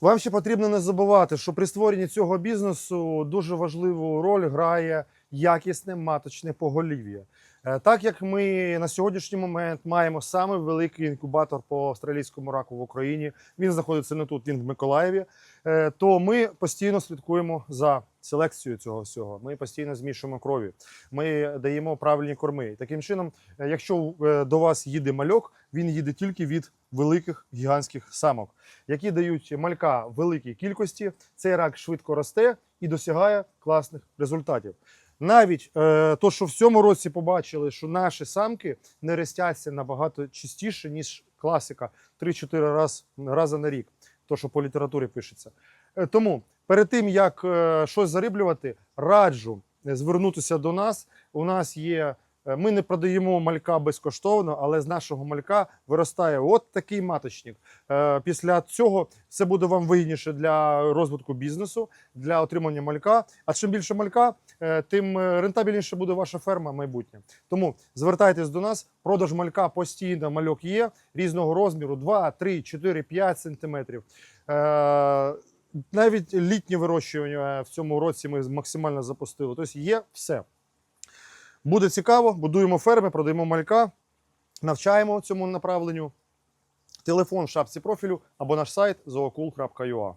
Вам ще потрібно не забувати, що при створенні цього бізнесу дуже важливу роль грає якісне маточне поголів'я. Е, Так як ми на сьогоднішній момент маємо саме великий інкубатор по австралійському раку в Україні, він знаходиться не тут, він в Миколаєві. е, То ми постійно слідкуємо за селекцією цього всього. Ми постійно змішуємо крові. Ми даємо правильні корми. Таким чином, е, якщо до вас їде мальок, він їде тільки від великих гігантських самок, які дають малька великій кількості. Цей рак швидко росте і досягає класних результатів. Навіть е, то, що в цьому році побачили, що наші самки не рестяться набагато частіше, ніж класика 3-4 раз, рази на рік, то, що по літературі пишеться. Е, тому перед тим, як е, щось зариблювати, раджу е, звернутися до нас. У нас є. Е, Ми не продаємо малька безкоштовно, але з нашого малька виростає от такий маточник. Е, Після цього це буде вам вигідніше для розвитку бізнесу, для отримання малька. А чим більше малька, е, тим рентабельніше буде ваша ферма майбутнє. Тому звертайтесь до нас. Продаж малька постійно мальок є різного розміру: 2, 3, 4, 5 сантиметрів. Навіть літнє вирощування в цьому році ми максимально запустили. Тобто є все. Буде цікаво, будуємо ферми, продаємо малька, навчаємо цьому направленню. Телефон в шапці профілю або наш сайт zoocool.ua.